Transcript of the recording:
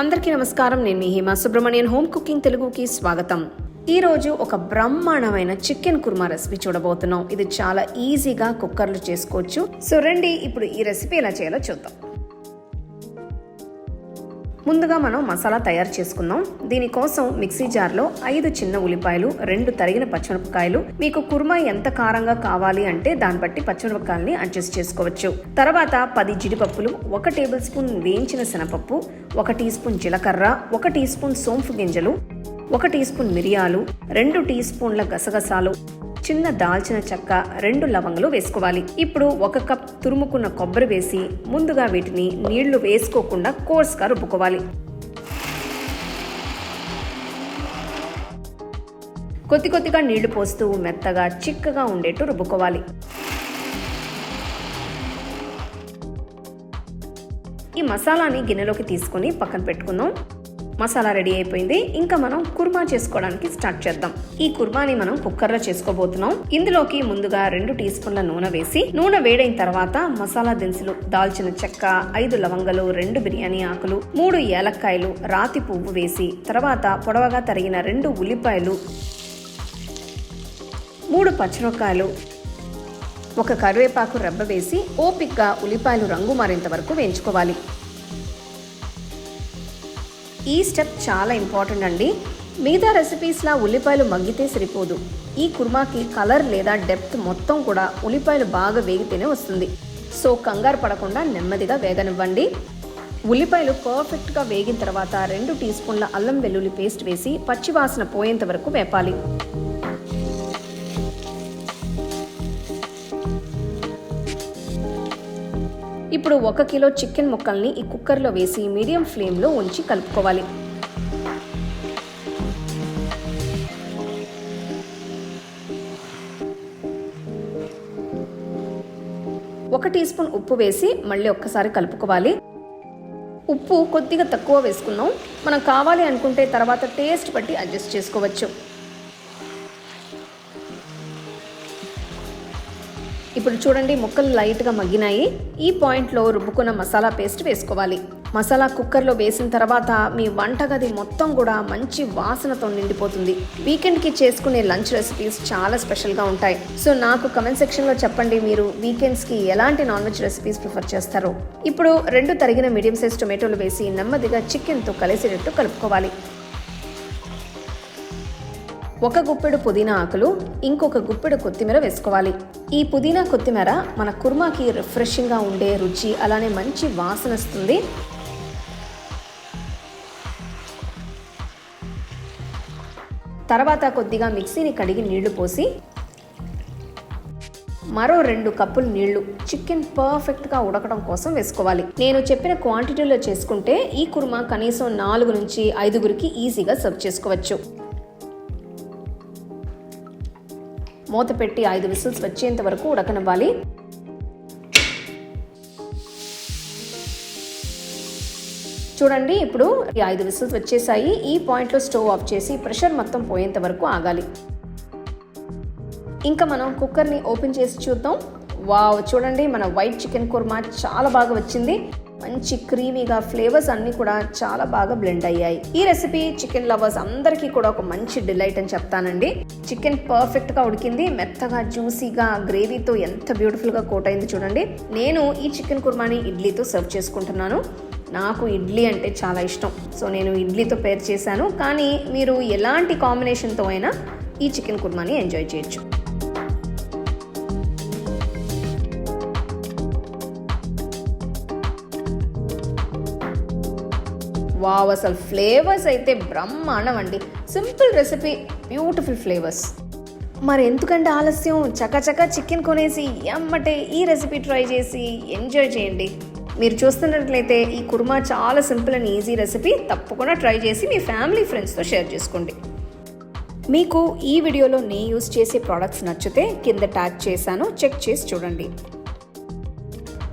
అందరికీ నమస్కారం. నేను మీ హేమ సుబ్రహ్మణ్యన్. హోమ్ కుకింగ్ తెలుగుకి స్వాగతం. ఈరోజు ఒక బ్రహ్మాండమైన చికెన్ కుర్మా రెసిపీ చూడబోతున్నాం. ఇది చాలా ఈజీగా కుక్కర్లు చేసుకోవచ్చు. సో రండి ఇప్పుడు ఈ రెసిపీ ఎలా చేయాలో చూద్దాం. ముందుగా మనం మసాలా తయారు చేసుకుందాం. దీనికోసం మిక్సీ జార్లో ఐదు చిన్న ఉల్లిపాయలు రెండు తరిగిన పచ్చిమిరపకాయలు మీకు కుర్మా ఎంత కారంగా కావాలి అంటే దాన్ని బట్టి పచ్చిమిరపకాయలని అడ్జస్ట్ చేసుకోవచ్చు. తర్వాత పది జీడిపప్పులు ఒక టేబుల్ స్పూన్ వేయించిన శనపప్పు ఒక టీ స్పూన్ జీలకర్ర ఒక టీ స్పూన్ సోంపు గింజలు ఒక టీ స్పూన్ మిరియాలు రెండు టీ స్పూన్ల గసగసాలు చిన్న దాల్చిన చెక్క రెండు లవంగలు వేసుకోవాలి. ఇప్పుడు ఒక కప్ తురుముకున్న కొబ్బరి వేసి ముందుగా వీటిని నీళ్ళు వేసుకోకుండా కోర్స్గా రుబ్బుకోవాలి. కొద్ది కొద్దిగా నీళ్ళు పోస్తూ మెత్తగా చిక్కగా ఉండేట్టు రుబ్బుకోవాలి. ఈ మసాలాని గిన్నెలోకి తీసుకొని పక్కన పెట్టుకుందాం. మసాలా రెడీ అయిపోయింది. ఇంకా మనం కుర్మా చేసుకోవడానికి స్టార్ట్ చేద్దాం. ఈ కుర్మాని మనం కుక్కర్లో చేసుకోబోతున్నాం. ఇందులోకి ముందుగా రెండు టీ స్పూన్ల నూనె వేసి నూనె వేడైన తర్వాత మసాలా దినుసులు దాల్చిన చెక్క ఐదు లవంగలు రెండు బిర్యానీ ఆకులు మూడు ఏలక్కాయలు రాతి పువ్వు వేసి తర్వాత పొడవగా తరిగిన రెండు ఉల్లిపాయలు మూడు పచ్చిమిరపకాయలు ఒక కరివేపాకు రెబ్బ వేసి ఓపిక్గా ఉల్లిపాయలు రంగు మారేంత వరకు వేయించుకోవాలి. ఈ స్టెప్ చాలా ఇంపార్టెంట్ అండి. మిగతా రెసిపీస్లా ఉల్లిపాయలు మగ్గితే సరిపోదు. ఈ కుర్మాకి కలర్ లేదా డెప్త్ మొత్తం కూడా ఉల్లిపాయలు బాగా వేగితేనే వస్తుంది. సో కంగారు పడకుండా నెమ్మదిగా వేగనివ్వండి. ఉల్లిపాయలు పర్ఫెక్ట్గా వేగిన తర్వాత రెండు టీ స్పూన్ల అల్లం వెల్లుల్లి పేస్ట్ వేసి పచ్చివాసన పోయేంత వరకు వేపాలి. ఇప్పుడు ఒక కిలో చికెన్ ముక్కల్ని ఈ కుక్కర్లో వేసి మీడియం ఫ్లేమ్లో ఉంచి కలుపుకోవాలి. ఒక టీ స్పూన్ ఉప్పు వేసి మళ్ళీ ఒక్కసారి కలుపుకోవాలి. ఉప్పు కొద్దిగా తక్కువ వేసుకున్నాం. మనం కావాలి అనుకుంటే తర్వాత టేస్ట్ బట్టి అడ్జస్ట్ చేసుకోవచ్చు. ఇప్పుడు చూడండి ముక్కలు లైట్గా మగ్గినాయి. ఈ పాయింట్లో రుబ్బుకున్న మసాలా పేస్ట్ వేసుకోవాలి. మసాలా కుక్కర్లో వేసిన తర్వాత మీ వంటగది మొత్తం కూడా మంచి వాసనతో నిండిపోతుంది. వీకెండ్కి చేసుకునే లంచ్ రెసిపీస్ చాలా స్పెషల్గా ఉంటాయి. సో నాకు కమెంట్ సెక్షన్లో చెప్పండి మీరు వీకెండ్స్కి ఎలాంటి నాన్ వెజ్ రెసిపీస్ ప్రిఫర్ చేస్తారో. ఇప్పుడు రెండు తరిగిన మీడియం సైజ్ టొమాటోలు వేసి నెమ్మదిగా చికెన్తో కలిసేటట్టు కలుపుకోవాలి. ఒక గుప్పెడు పుదీనా ఆకులు ఇంకొక గుప్పెడు కొత్తిమీర వేసుకోవాలి. ఈ పుదీనా కొత్తిమీర మన కుర్మాకి రిఫ్రెషింగ్గా ఉండే రుచి అలానే మంచి వాసన వస్తుంది. తర్వాత కొద్దిగా మిక్సీని కడిగి నీళ్ళు పోసి మరో రెండు కప్పులు నీళ్ళు చికెన్ పర్ఫెక్ట్గా ఉడకడం కోసం వేసుకోవాలి. నేను చెప్పిన క్వాంటిటీలో చేసుకుంటే ఈ కుర్మా కనీసం నాలుగు నుంచి ఐదుగురికి ఈజీగా సర్వ్ చేసుకోవచ్చు. మూత పెట్టి ఐదు విసిల్స్ వచ్చేంత వరకు ఉడకనివ్వాలి. చూడండి ఇప్పుడు ఈ ఐదు విసిల్స్ వచ్చేసాయి. ఈ పాయింట్లో స్టవ్ ఆఫ్ చేసి ప్రెషర్ మొత్తం పోయేంత వరకు ఆగాలి. ఇంకా మనం కుక్కర్ని ఓపెన్ చేసి చూద్దాం. వావ్ చూడండి మన వైట్ చికెన్ కుర్మా చాలా బాగా వచ్చింది. మంచి క్రీమీగా ఫ్లేవర్స్ అన్నీ కూడా చాలా బాగా బ్లెండ్ అయ్యాయి. ఈ రెసిపీ చికెన్ లవర్స్ అందరికీ కూడా ఒక మంచి డిలైట్ అని చెప్తానండి. చికెన్ పర్ఫెక్ట్గా ఉడికింది. మెత్తగా జ్యూసీగా గ్రేవీతో ఎంత బ్యూటిఫుల్గా కోట్ అయింది చూడండి. నేను ఈ చికెన్ కుర్మాని ఇడ్లీతో సర్వ్ చేసుకుంటున్నాను. నాకు ఇడ్లీ అంటే చాలా ఇష్టం. సో నేను ఇడ్లీతో పేర్ చేశాను. కానీ మీరు ఎలాంటి కాంబినేషన్తో అయినా ఈ చికెన్ కుర్మాని ఎంజాయ్ చేయొచ్చు. వావ్ అసలు ఫ్లేవర్స్ అయితే బ్రహ్మాండం అండి. Simple recipe beautiful flavours. మరి ఎందుకంటే ఆలస్యం చకచక చికెన్ కొనేసి ఎమ్మటే ఈ రెసిపీ ట్రై చేసి ఎంజాయ్ చేయండి. మీరు చూస్తున్నట్లయితే ఈ కుర్మా చాలా సింపుల్ అండ్ ఈజీ రెసిపీ. తప్పకుండా ట్రై చేసి మీ ఫ్యామిలీ ఫ్రెండ్స్తో షేర్ చేసుకోండి. మీకు ఈ వీడియోలో నేను యూస్ చేసే ప్రోడక్ట్స్ నచ్చితే కింద ట్యాగ్ చేశాను చెక్ చేసి చూడండి.